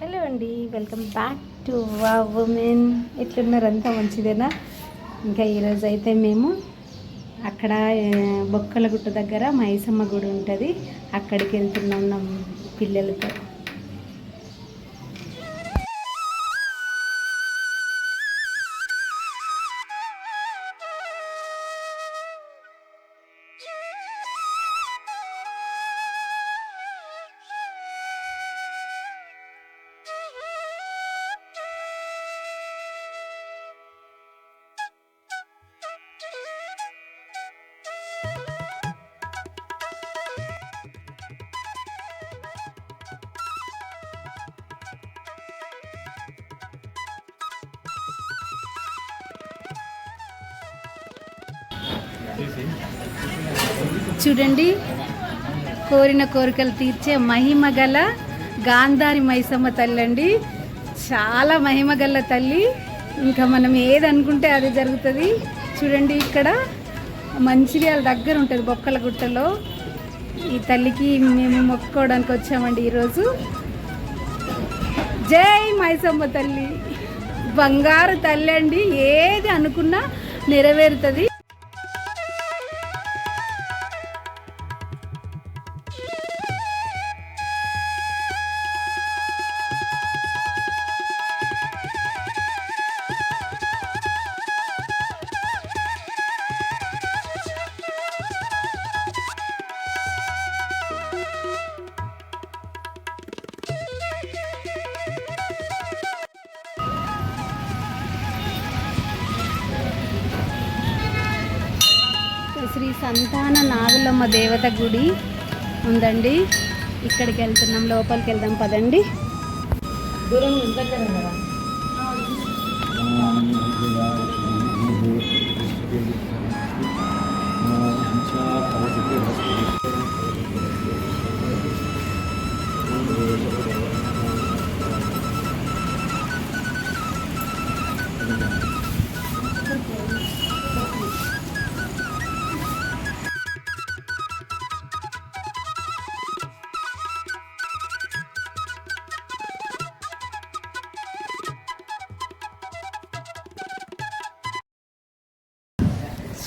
Hello అండి welcome back to వా women. ఎట్లున్నారు? అంతా మంచిదేనా? ఇంకా ఈరోజు అయితే మేము అక్కడ బొక్కల గుట్ట దగ్గర మైసమ్మ గుడి ఉంటుంది. అక్కడికి వెళ్తున్నాం పిల్లలతో. చూడండి. కోరిన కోరికలు తీర్చే మహిమ గల గాంధారి మైసమ్మ తల్లి అండి. చాలా మహిమ గల తల్లి. ఇంకా మనం ఏదనుకుంటే అది జరుగుతుంది. చూడండి ఇక్కడ మంచిర్యాల దగ్గర ఉంటుంది బొక్కల గుట్టలో ఈ తల్లికి మేము మొక్కుకోవడానికి వచ్చామండి ఈరోజు. జై మైసమ్మ తల్లి. బంగారు తల్లి అండి. ఏది అనుకున్నా నెరవేరుతుంది. శ్రీ సంతాన నాగులమ్మ దేవత గుడి ఉందండి. ఇక్కడికి వెళ్తున్నాం లోపలికి వెళ్దాం పదండి.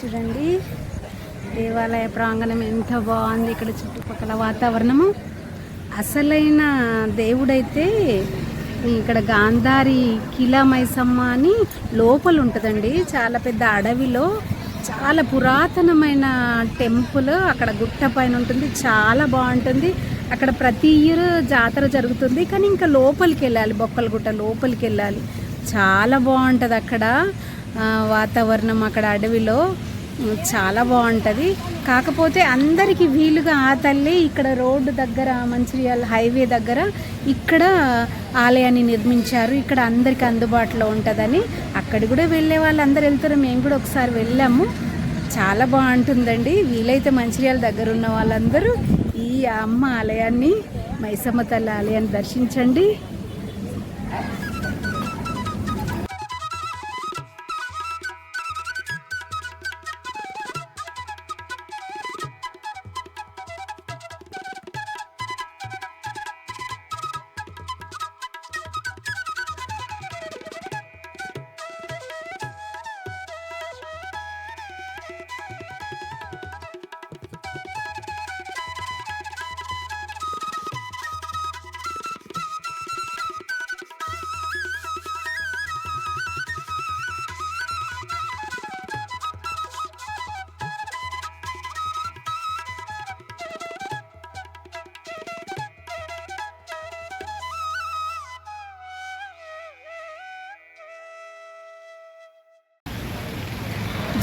చూడండి. దేవాలయ ప్రాంగణం ఎంత బాగుంది. ఇక్కడ చుట్టుపక్కల వాతావరణము. అసలైన దేవుడైతే ఇక్కడ గాంధారి కిలా మైసమ్మ అని లోపల ఉంటుందండి చాలా పెద్ద అడవిలో. చాలా పురాతనమైన టెంపుల్. అక్కడ గుట్ట పైన ఉంటుంది చాలా బాగుంటుంది. అక్కడ ప్రతి ఇయర్ జాతర జరుగుతుంది. కానీ ఇంకా లోపలికి వెళ్ళాలి బొక్కల గుట్ట లోపలికి వెళ్ళాలి చాలా బాగుంటుంది అక్కడ వాతావరణం అక్కడ అడవిలో. చాలా బాగుంటుంది. కాకపోతే అందరికీ వీలుగా ఆ తల్లి ఇక్కడ రోడ్డు దగ్గర మంచిర్యాల హైవే దగ్గర ఇక్కడ ఆలయాన్ని నిర్మించారు. ఇక్కడ అందరికీ అందుబాటులో ఉంటుందని. అక్కడ కూడా వెళ్ళే వాళ్ళు అందరు వెళ్తారు. మేము కూడా ఒకసారి వెళ్ళాము. చాలా బాగుంటుందండి. వీలైతే మంచిర్యాల దగ్గర ఉన్న వాళ్ళందరూ ఈ అమ్మ ఆలయాన్ని మైసమ్మ తల్లి ఆలయాన్ని దర్శించండి.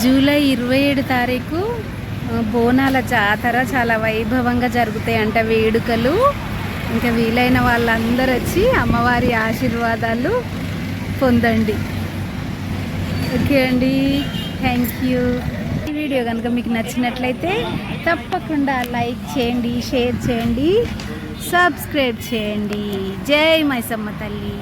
జూలై ఇరవై ఏడు తారీఖు బోనాల జాతర చాలా వైభవంగా జరుగుతాయి అంట వేడుకలు. ఇంకా వీలైన వాళ్ళందరూ వచ్చి అమ్మవారి ఆశీర్వాదాలు పొందండి. ఓకే అండి. థ్యాంక్ యూ ఈ వీడియో కనుక మీకు నచ్చినట్లయితే తప్పకుండా లైక్ చేయండి షేర్ చేయండి సబ్స్క్రైబ్ చేయండి. జై మైసమ్మ తల్లి.